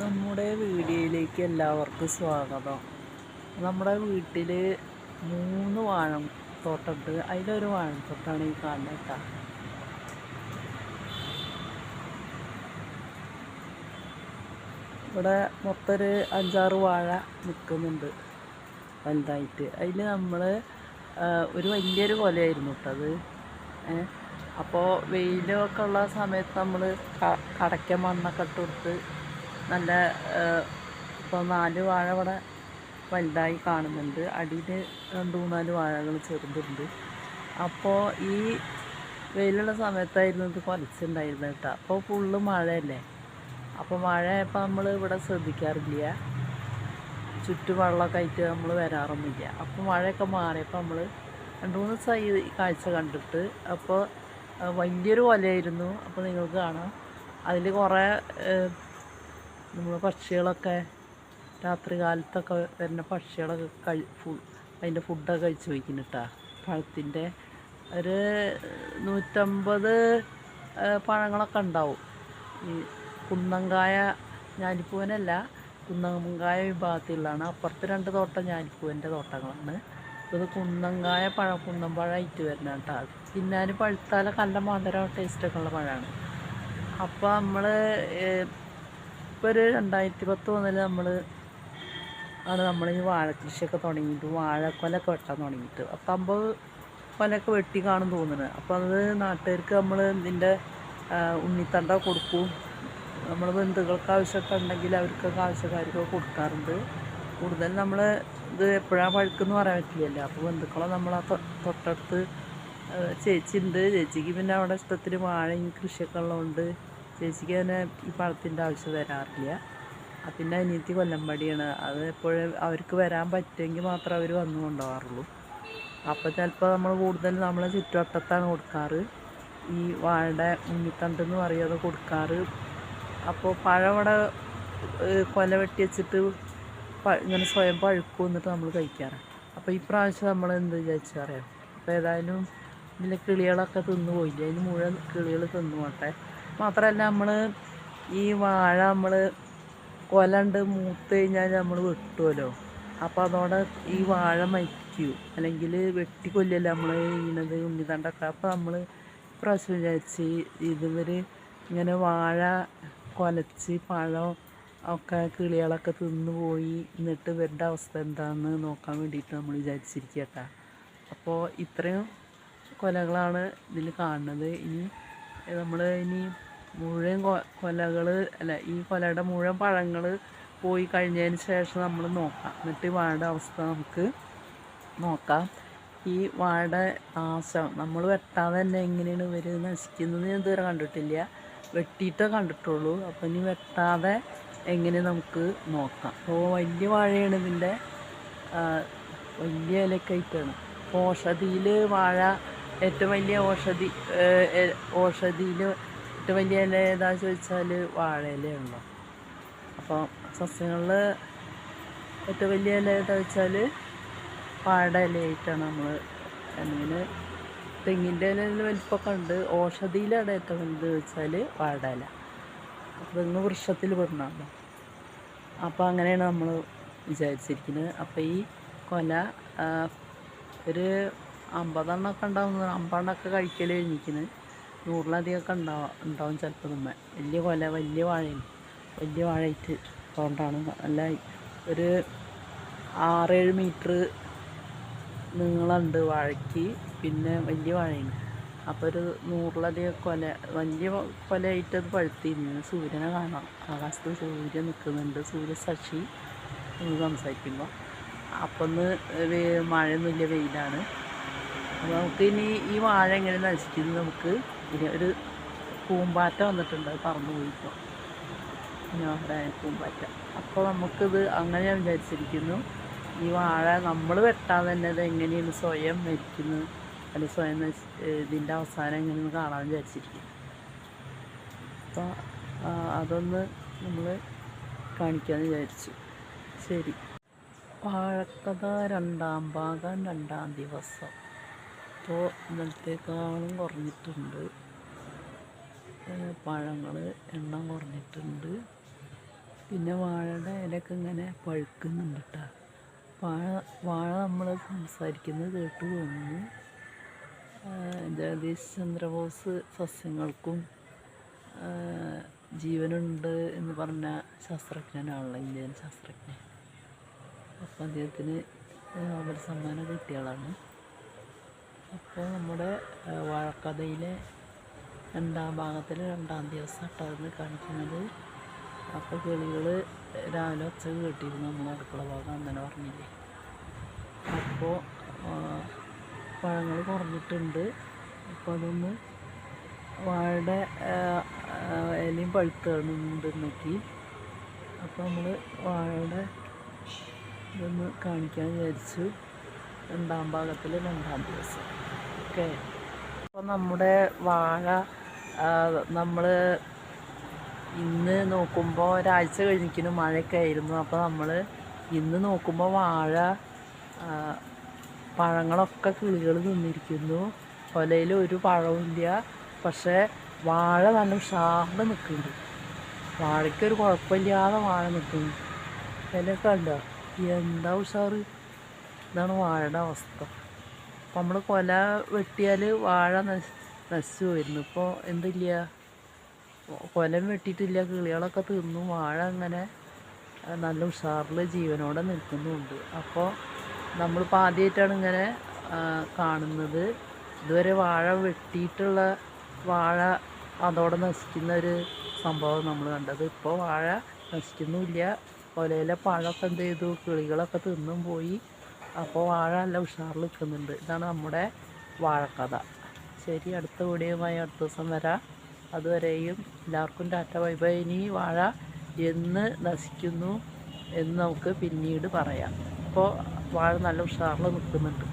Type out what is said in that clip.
നമ്മുടെ വീഡിയോയിലേക്ക് എല്ലാവർക്കും സ്വാഗതം. നമ്മുടെ വീട്ടിൽ മൂന്ന് വാഴ തോട്ടമുണ്ട് അതിലൊരു വാഴത്തോട്ടാണ് ഈ കാണുന്നത് കേട്ടോ. ഇവിടെ മൊത്തം ഒരു അഞ്ചാറ് വാഴ നിൽക്കുന്നുണ്ട് വലുതായിട്ട്. അതിൽ നമ്മൾ ഒരു വലിയൊരു കൊലയായിരുന്നു കേട്ടത് അപ്പോൾ വെയിലൊക്കെ ഉള്ള സമയത്ത് നമ്മൾ കടയ്ക്ക മണ്ണൊക്കെ ഇട്ട് കൊടുത്ത് നല്ല ഇപ്പോൾ നാല് വാഴ ഇവിടെ വലുതായി കാണുന്നുണ്ട്. അടിയിൽ രണ്ട് മൂന്നാൽ വാഴകൾ ചെറുതുണ്ട്. അപ്പോൾ ഈ വെയിലുള്ള സമയത്തായിരുന്നു ഇത് കുറച്ചുണ്ടായിരുന്നു കേട്ടോ. അപ്പോൾ ഫുള്ള് മഴയല്ലേ? അപ്പോൾ മഴയപ്പോൾ നമ്മൾ ഇവിടെ ശ്രദ്ധിക്കാറില്ല. ചുറ്റു വെള്ളമൊക്കെ ആയിട്ട് നമ്മൾ വരാറൊന്നുമില്ല. അപ്പോൾ മഴയൊക്കെ മാറിയപ്പോൾ നമ്മൾ രണ്ട് മൂന്ന് ദിവസമായി കാഴ്ച കണ്ടിട്ട് അപ്പോൾ വലിയൊരു കൊലയായിരുന്നു അപ്പോൾ നിങ്ങൾക്ക് കാണാം. അതിൽ കുറേ നമ്മൾ പക്ഷികളൊക്കെ രാത്രി കാലത്തൊക്കെ വരുന്ന പക്ഷികളൊക്കെ കഴി ഫു അതിന്റെ ഫുഡൊക്കെ കഴിച്ച് വയ്ക്കുന്നു കേട്ടോ പഴത്തിന്റെ ഒരു നൂറ്റമ്പത് പഴങ്ങളൊക്കെ ഉണ്ടാവും. ഈ കുന്നങ്കായ ഞാലിപ്പൂവനല്ല കുന്നങ്കായ വിഭാഗത്തിലുള്ളതാണ്. അപ്പുറത്ത് രണ്ട് തോട്ടം ഞാലിപ്പൂവന്റെ തോട്ടങ്ങളാണ്. ഇത് കുന്നങ്കായ പഴം കുന്നമ്പഴമായിട്ട് വരുന്ന കേട്ടോ തിന്നാൻ പഴുത്താലൊക്കെ നല്ല മധുരം ടേസ്റ്റൊക്കെ ഉള്ള പഴമാണ്. അപ്പോൾ നമ്മൾ ഇപ്പോൾ ഒരു രണ്ടായിരത്തി പത്ത് മുതൽ നമ്മൾ ആണ് നമ്മൾ ഈ വാഴ കൃഷിയൊക്കെ തുടങ്ങിയിട്ട് വാഴക്കൊലൊക്കെ വെട്ടാൻ തുടങ്ങിയിട്ട്. അപ്പം അമ്പത് കൊലൊക്കെ വെട്ടി കാണും തോന്നുന്നത്. അപ്പം അത് നാട്ടുകാർക്ക് നമ്മൾ ഇതിന്റെ ഉണ്ണിത്തണ്ട കൊടുക്കും. നമ്മൾ ബന്ധുക്കൾക്ക് ആവശ്യമൊക്കെ ഉണ്ടെങ്കിൽ അവർക്കൊക്കെ ആവശ്യക്കാർക്കൊക്കെ കൊടുക്കാറുണ്ട്. കൂടുതൽ നമ്മൾ ഇത് എപ്പോഴാണ് പഴുക്കെന്ന് പറയാൻ പറ്റില്ലല്ലോ. അപ്പോൾ ബന്ധുക്കളെ നമ്മൾ ആ തൊട്ടടുത്ത് ചേച്ചി ഉണ്ട് ചേച്ചിക്ക് പിന്നെ അവിടെ ഇഷ്ടത്തിന് വാഴയും കൃഷിയൊക്കെ ഉള്ളതുകൊണ്ട് ചേച്ചിക്ക് തന്നെ ഈ പഴത്തിന്റെ ആവശ്യം വരാറില്ല. പിന്നെ അനിയത്തി കൊല്ലമ്പടിയാണ് അത് എപ്പോഴും അവർക്ക് വരാൻ പറ്റുമെങ്കിൽ മാത്രം അവർ വന്നു കൊണ്ടുപോകാറുള്ളൂ. അപ്പോൾ ചിലപ്പോൾ നമ്മൾ കൂടുതൽ നമ്മളെ ചുറ്റുവട്ടത്താണ് കൊടുക്കാറ്. ഈ വാഴയുടെ ഉണ്ണിത്തണ്ട് എന്ന് പറയുന്നത് കൊടുക്കാറ്. അപ്പോൾ പഴവട കൊല വെട്ടി വെച്ചിട്ട് ഇങ്ങനെ സ്വയം പഴുക്കും എന്നിട്ട് നമ്മൾ കഴിക്കാറ്. അപ്പോൾ ഈ പ്രാവശ്യം നമ്മൾ എന്ത് വിചാരിച്ചു അറിയാം? അപ്പോൾ ഏതായാലും ഇതിലെ കിളികളൊക്കെ തിന്നു പോയില്ല അതിന് മുഴുവൻ കിളികൾ തിന്നു പോട്ടെ മാത്രമല്ല നമ്മൾ ഈ വാഴ നമ്മൾ കൊലണ്ട് മൂത്ത് കഴിഞ്ഞാൽ നമ്മൾ വെട്ടുമല്ലോ അപ്പോൾ അതോടെ ഈ വാഴ മരിക്കൂ. അല്ലെങ്കിൽ വെട്ടി വെട്ടിക്കൊല്ലല്ലോ നമ്മൾ ചെയ്യുന്നത് ഉണ്ണിതണ്ടൊക്കെ അപ്പോൾ നമ്മൾ പ്രാവശ്യം വിചാരിച്ച് ഇതുവരെ ഇങ്ങനെ വാഴ കൊലച്ച് പഴം ഒക്കെ കിളികളൊക്കെ തിന്നു പോയി എന്നിട്ട് ഇവരുടെ അവസ്ഥ എന്താണെന്ന് നോക്കാൻ വേണ്ടിയിട്ട് നമ്മൾ വിചാരിച്ചിരിക്കട്ടോ കേട്ടോ അപ്പോൾ ഇത്രയും കൊലകളാണ് ഇതിൽ കാണുന്നത്. ഇനി നമ്മൾ ഇനി മുഴുവൻ കൊലകൾ അല്ല ഈ കൊലയുടെ മുഴുവൻ പഴങ്ങൾ പോയി കഴിഞ്ഞതിന് ശേഷം നമ്മൾ നോക്കാം. എന്നിട്ട് വാഴയുടെ അവസ്ഥ നമുക്ക് നോക്കാം. ഈ വാഴയുടെ നാശം നമ്മൾ വെട്ടാതെ തന്നെ എങ്ങനെയാണ് ഇവർ നശിക്കുന്നത് ഞാൻ ഇതുവരെ കണ്ടിട്ടില്ല. വെട്ടിയിട്ടേ കണ്ടിട്ടുള്ളൂ. അപ്പം ഇനി വെട്ടാതെ എങ്ങനെ നമുക്ക് നോക്കാം. അപ്പോൾ വലിയ വാഴയാണ് ഇതിന്റെ വലിയ ഇലക്കായിട്ടാണ് അപ്പോൾ ഔഷധിയിൽ വാഴ ഏറ്റവും വലിയ ഔഷധി ഔഷധിയിൽ ഏറ്റവും വലിയ ഇല ഏതാ ചോദിച്ചാൽ വാഴയിലയുള്ളൂ അപ്പോൾ സസ്യങ്ങളിൽ ഏറ്റവും വലിയ ഇല ഏതാ വെച്ചാൽ വാഴ ഇലയായിട്ടാണ് നമ്മൾ അല്ലെങ്കിൽ തെങ്ങിന്റെ ഇലയിൽ വലിപ്പമൊക്കെ ഉണ്ട്. ഔഷധിയിലാണ് ഏറ്റവും വലുത് വെച്ചാൽ വാഴ ഇല. തെങ്ങ് വൃക്ഷത്തിൽ പെടുന്നുണ്ടോ അപ്പോൾ അങ്ങനെയാണ് നമ്മൾ വിചാരിച്ചിരിക്കുന്നത്. അപ്പോൾ ഈ കൊല ഒരു അമ്പതെണ്ണമൊക്കെ ഉണ്ടാവും അമ്പതെണ്ണമൊക്കെ കഴിക്കൽ കഴിഞ്ഞിരിക്കുന്നത് നൂറിലധികമൊക്കെ ഉണ്ടാവും ഉണ്ടാവും ചിലപ്പോൾ നമ്മ വലിയ കൊല വലിയ വാഴയാണ്. വലിയ വാഴയിട്ട് അതുകൊണ്ടാണ് നല്ല ഒരു ആറേഴ് മീറ്റർ നീളമുണ്ട് വാഴയ്ക്ക്. പിന്നെ വലിയ വാഴയാണ്. അപ്പോൾ ഒരു നൂറിലധികം കൊല വലിയ കൊലയായിട്ട് അത് പഴുത്തിരുന്നു. സൂര്യനെ കാണാം ആകാശത്ത് സൂര്യൻ നിൽക്കുന്നുണ്ട്. സൂര്യസാക്ഷി എന്ന് സംസാരിക്കുമ്പോൾ അപ്പം ഒന്ന് മഴയൊന്നുമില്ല വെയിലാണ്. അപ്പോൾ നമുക്കിനി ഈ വാഴ എങ്ങനെ നശിക്കുന്നത് നമുക്ക്? ഇനി ഒരു പൂമ്പാറ്റ വന്നിട്ടുണ്ട് അത് പറന്നു പോയിപ്പോൾ ഞങ്ങളുടെ പൂമ്പാറ്റ. അപ്പോൾ നമുക്കിത് അങ്ങനെ ഞാൻ വിചാരിച്ചിരിക്കുന്നു. ഈ വാഴ നമ്മൾ വെട്ടാൻ തന്നെ ഇത് എങ്ങനെയാണ് സ്വയം മരിക്കുന്നത് അല്ല സ്വയം ഇതിന്റെ അവസാനം എങ്ങനെയെന്ന് കാണാൻ വിചാരിച്ചിരിക്കും അപ്പോൾ അതൊന്ന് നമ്മൾ കാണിക്കാമെന്ന് വിചാരിച്ചു. ശരി. വാഴക്കഥ രണ്ടാം ഭാഗം രണ്ടാം ദിവസം. ഇപ്പോൾ ഇന്നലത്തേക്കാളും കുറഞ്ഞിട്ടുണ്ട്. പഴങ്ങൾ എണ്ണം കുറഞ്ഞിട്ടുണ്ട്. പിന്നെ വാഴയുടെ ഇലയൊക്കെ ഇങ്ങനെ പഴുക്കുന്നുണ്ട് കേട്ടോ വാഴ വാഴ നമ്മൾ സംസാരിക്കുന്നത് കേട്ട് തോന്നുന്നു. ജഗദീഷ് ചന്ദ്രബോസ് സസ്യങ്ങൾക്കും ജീവനുണ്ട് എന്ന് പറഞ്ഞ ശാസ്ത്രജ്ഞനാണല്ലോ ഇന്ത്യൻ ശാസ്ത്രജ്ഞൻ. അപ്പം അദ്ദേഹത്തിന് നോബൽ സമ്മാനം കിട്ടിയ ആളാണ്. അപ്പോൾ നമ്മുടെ വഴക്കഥയിലെ രണ്ടാം ഭാഗത്തിലെ രണ്ടാം ദിവസം അട്ടാന്ന് കാണിക്കുന്നത്. അപ്പോൾ കിളികൾ രാവിലെ ഒച്ച കേട്ടിരുന്നു നമ്മൾ അടുക്കള ഭാഗം അങ്ങനെ പറഞ്ഞില്ലേ. അപ്പോൾ പഴങ്ങൾ കുറഞ്ഞിട്ടുണ്ട്. അപ്പോൾ അതൊന്ന് വാഴയുടെ ഇലയും ആ, ഇലയും പഴുത്തുണ്ടെന്നെങ്കിൽ അപ്പോൾ നമ്മൾ വാഴയുടെ ഇതൊന്ന് കാണിക്കാൻ വിചാരിച്ചു. രണ്ടാം ഭാഗത്തിൽ രണ്ടാം ദിവസം. ഓക്കെ. അപ്പോൾ നമ്മുടെ വാഴ നമ്മൾ ഇന്ന് നോക്കുമ്പോൾ ഒരാഴ്ച കഴിഞ്ഞിരിക്കുന്നു മഴയൊക്കെ ആയിരുന്നു. അപ്പോൾ നമ്മൾ ഇന്ന് നോക്കുമ്പോൾ വാഴ പഴങ്ങളൊക്കെ കിളികൾ തിന്നിരിക്കുന്നു കൊലയിൽ ഒരു പഴമില്ല പക്ഷേ വാഴ നല്ല ഉഷാറിൽ നിൽക്കുന്നുണ്ട്. വാഴയ്ക്കൊരു കുഴപ്പമില്ലാതെ വാഴ നിൽക്കുന്നു. ഇലയൊക്കെ ഉണ്ടോ എന്താ ഉഷാറ്? ഇതാണ് വാഴയുടെ അവസ്ഥ. അപ്പോൾ നമ്മൾ കൊല വെട്ടിയാൽ വാഴ നശി നശിച്ചു പോയിരുന്നു ഇപ്പോൾ എന്തില്ല? കൊലം വെട്ടിയിട്ടില്ല കിളികളൊക്കെ തിന്നു. വാഴ അങ്ങനെ നല്ല ഉഷാറിൽ ജീവനോടെ നിൽക്കുന്നുമുണ്ട് അപ്പോൾ നമ്മളിപ്പോൾ ആദ്യമായിട്ടാണ് ഇങ്ങനെ കാണുന്നത്. ഇതുവരെ വാഴ വെട്ടിയിട്ടുള്ള വാഴ അതോടെ നശിക്കുന്ന ഒരു സംഭവം നമ്മൾ കണ്ടത്. ഇപ്പോൾ വാഴ നശിക്കുന്നുമില്ല. കൊലയിലെ പഴമൊക്കെ എന്ത് ചെയ്തു? കിളികളൊക്കെ തിന്നും പോയി. അപ്പോൾ വാഴ നല്ല ഉഷാറിൽ നിൽക്കുന്നുണ്ട് ഇതാണ് നമ്മുടെ വാഴക്കഥ. ശരി അടുത്ത വീഡിയോയുമായി അടുത്ത ദിവസം വരാം. അതുവരെയും എല്ലാവർക്കും ടാറ്റ ബൈ ബൈ. ഇനി വാഴ എന്ന് നശിക്കുന്നു എന്ന് നമുക്ക് പിന്നീട് പറയാം. അപ്പോൾ വാഴ നല്ല ഉഷാറിൽ നിൽക്കുന്നുണ്ട്.